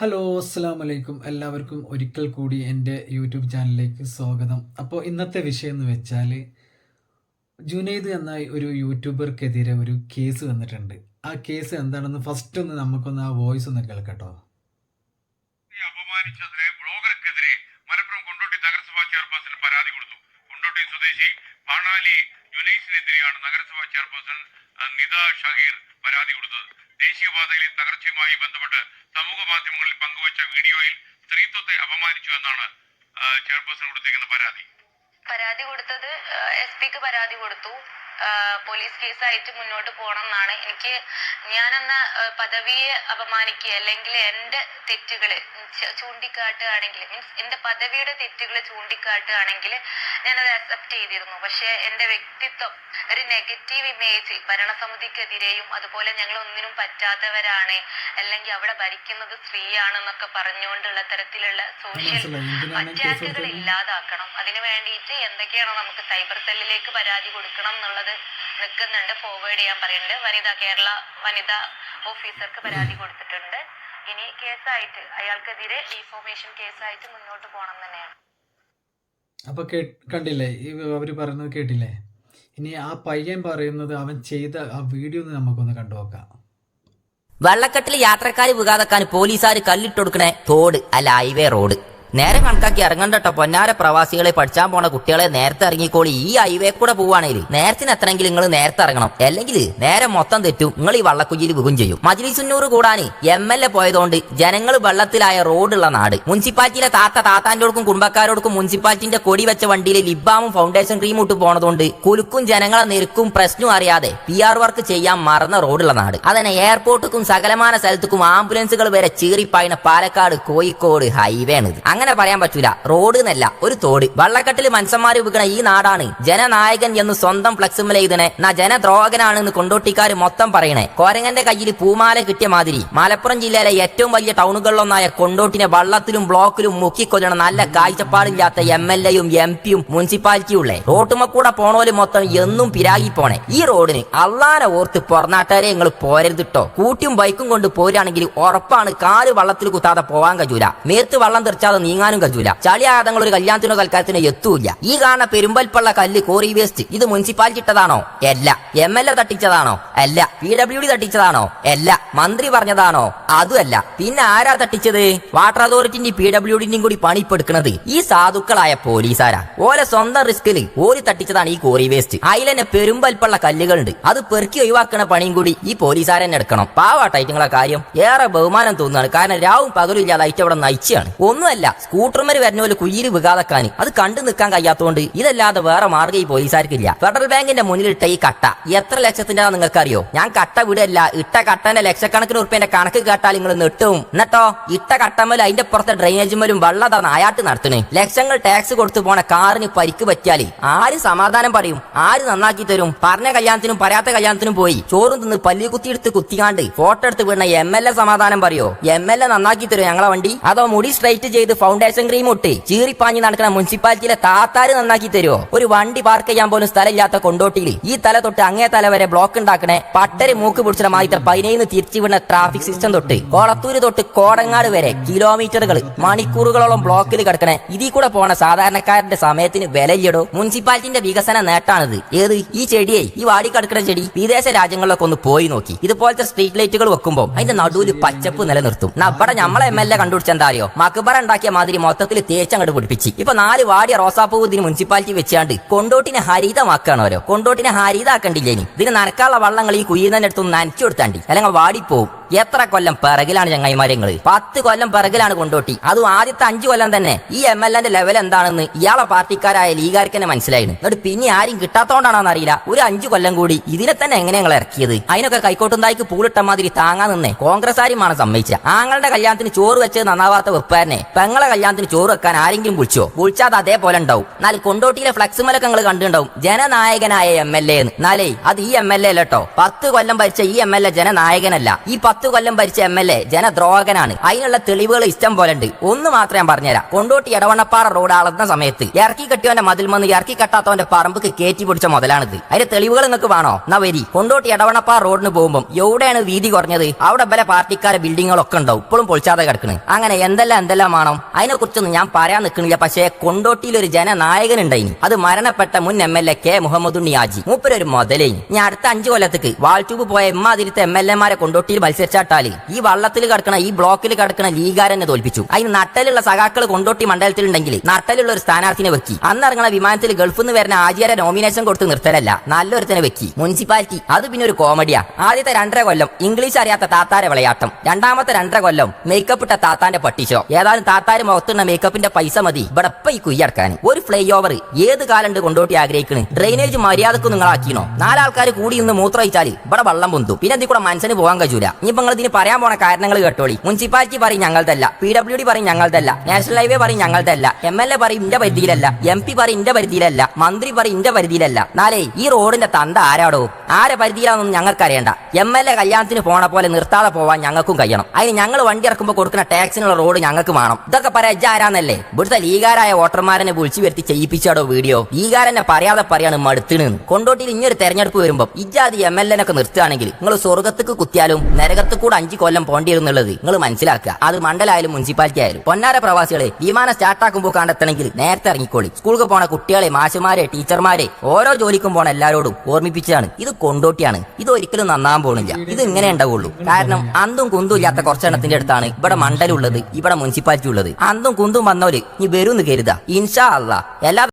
Hello അസ്സാം വലൈക്കും എല്ലാവർക്കും ഒരിക്കൽ കൂടി എന്റെ യൂട്യൂബ് ചാനലിലേക്ക് സ്വാഗതം. അപ്പോൾ ഇന്നത്തെ വിഷയം എന്ന് വെച്ചാൽ ജുനൈദ് എന്ന ഒരു യൂട്യൂബർക്കെതിരെ ഒരു കേസ് വന്നിട്ടുണ്ട്. ആ കേസ് എന്താണെന്ന് ഫസ്റ്റ് ഒന്ന് നമുക്കൊന്ന് ആ വോയിസ് ഒന്ന് കേൾക്കട്ടോ. അപമാനിച്ചതിന് ബ്ലോഗർക്കെതിരെ കൊണ്ടോട്ടി നഗരസഭാ പരാതി കൊണ്ടോട്ടി സ്വദേശി പാണാലി നഗരസഭാ ചെയർപേഴ്സൺ നിത ഷഹീർ പരാതി കൊടുത്തത്. ദേശീയപാതയിലെ തകർച്ചയുമായി ബന്ധപ്പെട്ട് സമൂഹ മാധ്യമങ്ങളിൽ പങ്കുവച്ച വീഡിയോയിൽ സ്ത്രീത്വത്തെ അപമാനിച്ചു എന്നാണ് ചെയർപേഴ്സൺ കൊടുത്തിരിക്കുന്ന പരാതി. പരാതി കൊടുത്തത് എസ് പിക്ക് പരാതി കൊടുത്തു. പോലീസ് കേസായിട്ട് മുന്നോട്ട് പോകണം എന്നാണ് എനിക്ക് ഞാനെന്ന പദവിയെ അപമാനിക്കുക അല്ലെങ്കിൽ എന്റെ തെറ്റുകൾ ചൂണ്ടിക്കാട്ടുകയാണെങ്കിൽ മീൻസ് എന്റെ പദവിയുടെ തെറ്റുകൾ ചൂണ്ടിക്കാട്ടുകയാണെങ്കിൽ ഞാനത് അക്സെപ്റ്റ് ചെയ്തിരുന്നു. പക്ഷേ എന്റെ വ്യക്തിത്വം ഒരു നെഗറ്റീവ് ഇമേജ് ഭരണസമിതിക്കെതിരെയും അതുപോലെ ഞങ്ങൾ ഒന്നിനും പറ്റാത്തവരാണ് അല്ലെങ്കിൽ അവിടെ ഭരിക്കുന്നത് സ്ത്രീയാണെന്നൊക്കെ പറഞ്ഞുകൊണ്ടുള്ള തരത്തിലുള്ള സോഷ്യൽ അറ്റാക്കുകൾ ഇല്ലാതാക്കണം. അതിനു വേണ്ടിയിട്ട് എന്തൊക്കെയാണോ നമുക്ക് സൈബർ സെല്ലിലേക്ക് പരാതി കൊടുക്കണം എന്നുള്ളത് നിൽക്കുന്നുണ്ട് ഫോർവേഡ് ചെയ്യാൻ പറയുന്നുണ്ട്. വനിത കേരള വനിതാ ഓഫീസർക്ക് പരാതി കൊടുത്തിട്ടുണ്ട്. ഇനി കേസായിട്ട് അയാൾക്കെതിരെ ഡിഫോമേഷൻ കേസായിട്ട് മുന്നോട്ട് പോകണം തന്നെയാണ്. അപ്പൊ കണ്ടില്ലേ? അവർ പറയുന്നത് കേട്ടില്ലേ? ഇനി ആ പയ്യൻ പറയുന്നത് അവൻ ചെയ്ത ആ വീഡിയോ ഒന്ന് നമുക്കൊന്ന് കണ്ടു നോക്കാം. വെള്ളക്കെട്ടിൽ യാത്രക്കാർ വികാതെക്കാൻ പോലീസുകാർ കല്ലിട്ടൊടുക്കണേ തോട് അല്ല ഹൈവേ റോഡ് നേരെ കണക്കാക്കി ഇറങ്ങണ്ടട്ടോ പൊന്നാര പ്രവാസികളെ പഠിച്ചാൻ പോണ കുട്ടികളെ നേരത്തെ ഇറങ്ങിക്കോളി. ഈ ഹൈവേ കൂടെ പോവാണെങ്കിൽ നേരത്തിന് എത്തണമെങ്കിൽ നിങ്ങൾ നേരത്തെ ഇറങ്ങണം. അല്ലെങ്കിൽ നേരെ മൊത്തം തെറ്റും നിങ്ങൾ ഈ വള്ളക്കുജിയിൽ വികും ചെയ്യും. മജിലിസുന്നൂർ കൂടാന് എം എൽ എ പോയതുകൊണ്ട് ജനങ്ങൾ വെള്ളത്തിലായ റോഡുള്ള നാട്. മുനിസിപ്പാലിറ്റിയിലെ താത്ത താത്താന്റോടക്കും കുടുംബക്കാരോടക്കും മുനിസിപ്പാലിറ്റിന്റെ കൊടി വെച്ച വണ്ടിയിൽ ലിബാമും ഫൗണ്ടേഷൻ ക്രീം ഇട്ട് പോണതുകൊണ്ട് കുലുക്കും ജനങ്ങളെ നിരക്കും പ്രശ്നവും അറിയാതെ പി ആർ വർക്ക് ചെയ്യാൻ മറന്ന റോഡുള്ള നാട്. അതന്നെ എയർപോർട്ടുക്കും സകലമാന സ്ഥലത്തുക്കും ആംബുലൻസുകൾ വരെ ചീറിപ്പായണ പാലക്കാട് കോഴിക്കോട് ഹൈവേ ആണ് ഇത് അങ്ങനെ പറയാൻ പറ്റൂല. റോഡ് എന്നല്ല ഒരു തോട്. വള്ളക്കെട്ടിൽ മനുഷ്യന്മാർ വിൽക്കണ ഈ നാടാണ്. ജനനായകൻ എന്ന് സ്വന്തം ഫ്ലക്സുമൽ എഴുതണേ. നാ ജനദ്രോഹകനാണെന്ന് കൊണ്ടോട്ടിക്കാർ മൊത്തം പറയണേ. കോരങ്ങന്റെ കയ്യിൽ പൂമാല കിട്ടിയ മാതിരി. മലപ്പുറം ജില്ലയിലെ ഏറ്റവും വലിയ ടൗണുകളിലൊന്നായ കൊണ്ടോട്ടിനെ വള്ളത്തിലും ബ്ലോക്കിലും മുക്കിക്കൊല്ലണ നല്ല കാഴ്ചപ്പാടില്ലാത്ത എം എൽ എയും എം പിയും മുനിസിപ്പാലിറ്റിയും ഉള്ളേ റോട്ടുമക്കൂടെ പോണോൽ മൊത്തം എന്നും പിരാകി പോണേ. ഈ റോഡിന് അള്ളാനെ ഓർത്ത് പുറനാട്ടുകാരെ നിങ്ങൾ പോരരുതിട്ടോ കൂട്ടിയും ബൈക്കും കൊണ്ട് പോരുകയാണെങ്കിൽ ഉറപ്പാണ് കാൽ വള്ളത്തിൽ കുത്താതെ പോവാൻ കഴിയൂല. മേത്ത് വള്ളം തെറിച്ചാതെ നീങ്ങാനും കഴിയൂല ചളിയാതങ്ങൾ ഒരു കല്യാണത്തിനോ തൽക്കാലത്തിനോ എത്തൂല ഈ കാണുന്ന പെരുമ്പൽപ്പള്ള കല്ല് കോറി വേസ്റ്റ്. ഇത് മുനിസിപ്പാലിറ്റി ഇട്ടതാണോ? അല്ല. എം എൽ എ തട്ടിച്ചതാണോ? അല്ല. പി ഡബ്ല്യു ഡി തട്ടിച്ചതാണോ? അല്ല. മന്ത്രി പറഞ്ഞതാണോ? അതുമല്ല. പിന്നെ ആരാ തട്ടിച്ചത്? വാട്ടർ അതോറിറ്റിന്റെ പി ഡബ്ല്യു ഡിന്റെയും കൂടി പണിപ്പെടുക്കുന്നത് ഈ സാധുക്കളായ പോലീസാരാ. ഓലെ സ്വന്തം റിസ്കിൽ ഓരി തട്ടിച്ചതാണ് ഈ കോറി വേസ്റ്റ്. അതിലെന്നെ പെരുമ്പൽപ്പള്ള കല്ലുകളുണ്ട്. അത് പെറുക്കി ഒഴിവാക്കണ പണിയും കൂടി ഈ പോലീസുകാരൻ എടുക്കണം. പാവാട്ടായിട്ടുള്ള കാര്യം. ഏറെ ബഹുമാനം തോന്നുകയാണ്. കാരണം രാവും പകലും ഇല്ലാതെ അവിടെ നയിച്ചാണ് ഒന്നുമല്ല. സ്കൂട്ടർമേര് വരുന്ന പോലെ കുയിൽ വികാതക്കാന്. അത് കണ്ടു നിൽക്കാൻ കഴിയാത്തതുകൊണ്ട് ഇതല്ലാതെ വേറെ മാർഗം ഈ പോലീസുകാർക്കില്ല ഫെഡറൽ ബാങ്കിന്റെ മുന്നിലിട്ട ഈ കട്ട. എത്ര ലക്ഷത്തിന്റെ നിങ്ങൾക്ക് അറിയോ ഞാൻ കട്ട വിടല്ല. ഇട്ട കട്ടന്റെ ലക്ഷക്കണക്കിന് ഉറുപ്പ്യന്റെ കണക്ക് കേട്ടാൽ നിങ്ങൾ നെട്ടും എന്നിട്ടോ? ഇട്ട കട്ടമ്മൽ അതിന്റെ പുറത്തെ ഡ്രെയിനേജുമലും വെള്ളം നായാട്ട് നടത്തണേ. ലക്ഷങ്ങൾ ടാക്സ് കൊടുത്തു പോണ കാറിന് പരിക്ക് പറ്റിയാൽ ആര് സമാധാനം പറയും? ആര് നന്നാക്കി തരും? പറഞ്ഞ കല്യാണത്തിനും പറയാത്ത കല്യാണത്തിനും പോയി ചോറും തിന്ന് പല്ലി കുത്തിയെടുത്ത് കുത്തിക്കാണ്ട് ഫോട്ടോ എടുത്ത് വീണ എം എൽ എ സമാധാനം പറയോ? എം എൽ എ നന്നാക്കി തരും ഞങ്ങളെ വണ്ടി? അതോ മുടി സ്ട്രൈറ്റ് ചെയ്ത് ഫൗണ്ടേഷൻ ക്രീം ഇട്ട് ചീറിപ്പാഞ്ഞ് നടക്കുന്ന മുനിസിപ്പാലിറ്റിയിലെ താത്താര് നന്നാക്കി തരുമോ ഒരു വണ്ടി പാർക്ക് ചെയ്യാൻ പോലും സ്ഥലമില്ലാത്ത കൊണ്ടോട്ടിയിൽ ഈ തല തൊട്ട് അങ്ങേ തല വരെ ബ്ലോക്ക് ഉണ്ടാക്കണേ പട്ടര് മൂക്ക് പിടിച്ചത് മാത്രം പതിനേന്ന് തിരിച്ചു വിടുന്ന ട്രാഫിക് സിസ്റ്റം തൊട്ട്. കോളത്തൂര് തൊട്ട് കോടങ്ങാട് വരെ കിലോമീറ്ററുകൾ മണിക്കൂറുകളോളം ബ്ലോക്കിൽ കിടക്കണേ. ഇതിൽ കൂടെ പോണ സാധാരണക്കാരന്റെ സമയത്തിന് വിലയിടോ മുനിസിപ്പാലിറ്റിന്റെ വികസന നേട്ടാണിത്. ഏത്? ഈ ചെടിയെ. ഈ വാടി കടക്കുന്ന ചെടി. വിദേശ രാജ്യങ്ങളിലൊക്കെ ഒന്ന് പോയി നോക്കി. ഇതുപോലത്തെ സ്ട്രീറ്റ് ലൈറ്റുകൾ വെക്കുമ്പോൾ അതിന്റെ നടുവിൽ പച്ചപ്പ് നിലനിർത്തും. ഇവിടെ നമ്മളെ എം എൽ എ കണ്ടുപിടിച്ചെന്താ അറിയോ? മക്ബറ ഉണ്ടാക്കിയ മാതിരി മൊത്തത്തിൽ തേച്ചങ്ങോട്ട് പിടിപ്പിച്ച്. ഇപ്പൊ നാല് വാടിയ റോസാപ്പൂ ഇതിന് മുനിസിപ്പാലിറ്റി വെച്ചാണ്ട് കൊണ്ടോട്ടിനെ ഹരിതമാക്കാണ് ഓരോ. കൊണ്ടോട്ടിനെ ഹരിതാക്കണ്ടില്ലേ ഇനി ഇതിന് നനക്കാനുള്ള വള്ളങ്ങൾ ഈ കുയ്യുന്നതിന്റെ അടുത്ത് നനച്ചു കൊടുത്താണ്ടി. അല്ലെങ്കിൽ വാടിപ്പോവും. എത്ര കൊല്ലം പിറകിലാണ് ചങ്ങായിമാര്യങ്ങൾ പത്ത് കൊല്ലം പിറകിലാണ് കൊണ്ടോട്ടി. അതും ആദ്യത്തെ അഞ്ചു കൊല്ലം തന്നെ. ഈ എം എൽ എന്റെ ലെവൽ എന്താണെന്ന് ഇയാളെ പാർട്ടിക്കാരായ ലീഗാർക്ക് തന്നെ മനസ്സിലായിരുന്നു എന്നിട്ട് പിന്നെ ആരും കിട്ടാത്തോണ്ടാണെന്ന് അറിയില്ല. ഒരു അഞ്ചു കൊല്ലം കൂടി ഇതിനെ തന്നെ എങ്ങനെ ഞങ്ങൾ ഇറക്കിയത്? അതിനൊക്കെ കൈക്കോട്ടുണ്ടായിക്ക് പൂളിട്ട മാതിരി താങ്ങാൻ നിന്നേ. കോൺഗ്രസ് ആരുമാണ് സമ്മതിച്ച ആങ്ങളുടെ കല്യാണത്തിന് ചോറ് വെച്ച് നന്നാവാത്ത വെപ്പാരനെ. പെങ്ങളെ കല്യാണത്തിന് ചോറ് വെക്കാൻ ആരെങ്കിലും വിളിച്ചോ? വിളിച്ചാൽ അതേപോലെ ഉണ്ടാവും. എന്നാൽ കൊണ്ടോട്ടിയിലെ ഫ്ലക്സ് മലൊക്കെ കണ്ടിട്ടുണ്ടാവും ജനനായകനായ എം എൽ എ എന്നാലേ അത് ഈ എം എൽ എ അല്ലട്ടോ പത്ത് കൊല്ലം ഭരിച്ച ഈ എം എൽ എ ജനനായകനല്ല. ഈ പത്ത് കൊല്ലം ഭരിച്ച എം എൽ എ ജനദ്രോഹകനാണ്. അതിനുള്ള തെളിവുകൾ ഇഷ്ടം പോലെ ഉണ്ട് ഒന്ന് മാത്രം ഞാൻ പറഞ്ഞുതരാം. കൊണ്ടോട്ടി എടവണ്ണപ്പാറ റോഡ് അളന്ന സമയത്ത് ഇറക്കി കെട്ടിയവന്റെ മതിൽ വന്ന് ഇറക്കി കെട്ടാത്തവന്റെ പറമ്പ് കയറ്റി പിടിച്ച മുതലാണിത്. അതിന്റെ തെളിവുകൾ നിങ്ങൾക്ക് വേണോ? എന്നാ വരി. കൊണ്ടോട്ടി എടവണ്ണപ്പാറ റോഡിന് പോകുമ്പോൾ എവിടെയാണ് വീതി കുറഞ്ഞത്? അവിടെ ബല പാർട്ടിക്കാരെ ബിൽഡിങ്ങുകളൊക്കെ ഉണ്ടാവും. ഇപ്പോഴും പൊളിച്ചാതെ കിടക്കണ്. അങ്ങനെ എന്തെല്ലാം എന്തെല്ലാം വേണം? അതിനെ കുറിച്ചൊന്നും ഞാൻ പറയാൻ നിൽക്കുന്നില്ല പക്ഷേ കൊണ്ടോട്ടിയിൽ ഒരു ജനനായകൻ ഉണ്ടായിന്. അത് മരണപ്പെട്ട മുൻ M L A K Muhammad Unniyaji മൂപ്പരൊരു മുതലേ. ഞാൻ അടുത്ത അഞ്ചു കൊല്ലത്തേക്ക് വാൾട്യൂബ് പോയ എമ്മാതിരിത്തെ എം എൽ എമാരെ കൊണ്ടോട്ടിയിൽ മത്സരിച്ചാട്ടാൽ ഈ വള്ളത്തിൽ കിടക്കണ ഈ ബ്ലോക്കിൽ കിടക്കണ ലീഗാരനെ തോൽപ്പിച്ചു. അതിന് നട്ടലുള്ള സഖാക്കൾ കൊണ്ടോട്ടി മണ്ഡലത്തിലുണ്ടെങ്കിൽ നട്ടലുള്ള ഒരു സ്ഥാനാർത്ഥിനെ വെക്കി. അന്ന് ഇറങ്ങണ വിമാനത്തിൽ ഗൾഫിൽ നിന്ന് വരുന്ന ആചാര നോമിനേഷൻ കൊടുത്ത് നിർത്തലല്ല നല്ലൊരുത്തനെ വെക്കി. മുനിസിപ്പാലിറ്റി അത് പിന്നെ ഒരു കോമഡിയാ. ആദ്യത്തെ രണ്ടര കൊല്ലം ഇംഗ്ലീഷ് അറിയാത്ത താത്താരെ വിളയാട്ടം. രണ്ടാമത്തെ രണ്ടര കൊല്ലം മേക്കപ്പ് ഇട്ട താത്താന്റെ പട്ടിഷോ. ഏതായാലും താത്താര് മുഖത്തുള്ള മേക്കപ്പിന്റെ പൈസ മതി. ഇവിടെപ്പ ഈ കുയ്യടക്കാൻ ഒരു ഫ്ലൈ ഓവർ ഏത് കാലം കൊണ്ടോട്ടി ആഗ്രഹിക്കണ്? ഡ്രെയിനേജ് മര്യാദയ്ക്ക് നിങ്ങൾ ആക്കിയോ നാലാൾക്കാർ കൂടി ഇന്ന് മൂത്രയിച്ചാൽ ഇവിടെ വള്ളം പൊന്തു. പിന്നെ ഇതിൽ മനുഷ്യന് പോകാൻ കഴിയൂല. ഇനിയിപ്പോ നിങ്ങൾ ഇതിന് പറയാൻ പോണ കാരണങ്ങൾ കേട്ടോളി. മുനിസിപ്പാലിറ്റി പറയും ഞങ്ങളതല്ല പി ഡബ്ല്യു ഡി പറയും ഞങ്ങളതല്ല നാഷണൽ ഹൈവേ പറയും ഞങ്ങളതല്ല എം എൽ എ പറയും ഇന്റെ പരിധിയിലല്ല. എം പി പറയും ഇന്റെ പരിധിയിലല്ല. മന്ത്രി പറയും ഇന്റെ പരിധിയിലല്ല. നാലേ ഈ റോഡിന്റെ തന്ത ആരാടോ? ആരെ പരിധിയിലാണെന്ന് ഞങ്ങൾക്ക് അറിയണ്ട എം എൽ എ കല്യാണത്തിന് പോണ പോലെ നിർത്താതെ പോവാൻ ഞങ്ങൾക്കും കഴിയണം. അതിന് ഞങ്ങൾ വണ്ടി ഇറക്കുമ്പോൾ കൊടുക്കുന്ന ടാക്സിനുള്ള റോഡ് ഞങ്ങൾക്ക് വേണം. ഇതൊക്കെ പറയാ ആരാന്നല്ലേ? ഇവിടുത്തെ ലീഗാരായ വോട്ടർമാരനെ വിളിച്ചു വരുത്തി ചെയ്യിപ്പിച്ചാടോ വീഡിയോ? ലീഗാരനെ പറയാതെ പറയാണ് മടുത്തിന് കൊണ്ടോട്ടിയിൽ ഇങ്ങൊരു തെരഞ്ഞെടുപ്പ് വരുമ്പോൾ ഇജാതി എം എൽ എനൊക്കെ നിർത്തുകയാണെങ്കിൽ നിങ്ങൾ സ്വർഗത്തേക്ക് കുത്തിയാലും നരകത്ത് കൂടെ അഞ്ച് കൊല്ലം പോണ്ടിയിരുന്നുള്ളത്. നിങ്ങൾ മനസ്സിലാക്കുക. അത് മണ്ഡലായാലും മുനിസിപ്പാലിറ്റി ആയാലും പൊന്നാര പ്രവാസികളെ വിമാനം സ്റ്റാർട്ടാക്കുമ്പോൾ കണ്ടെത്തണമെങ്കിൽ നേരത്തെ ഇറങ്ങിക്കോളി. സ്കൂളിൽ പോണ കുട്ടികളെ മാഷുമാരെ ടീച്ചർമാരെ ഓരോ ജോലിക്കും പോണ എല്ലാരോടും ഓർമ്മിപ്പിച്ചാണ് ഇത് കൊണ്ടോട്ടിയാണ്. ഇത് ഒരിക്കലും നന്നാൻ പോണില്ല ഇത് ഇങ്ങനെ ഉണ്ടാവുള്ളൂ. കാരണം അന്തും കുന്തും ഇല്ലാത്ത കുറച്ചെണ്ണത്തിന്റെ അടുത്താണ് ഇവിടെ മണ്ഡലം ഉള്ളത് ഇവിടെ മുനിസിപ്പാലിറ്റി ഉള്ളത് അന്തും കുന്തും വന്നവര് ഇനി വരും എന്ന് കരുതാ. ഇൻഷാ അല്ല എല്ലാ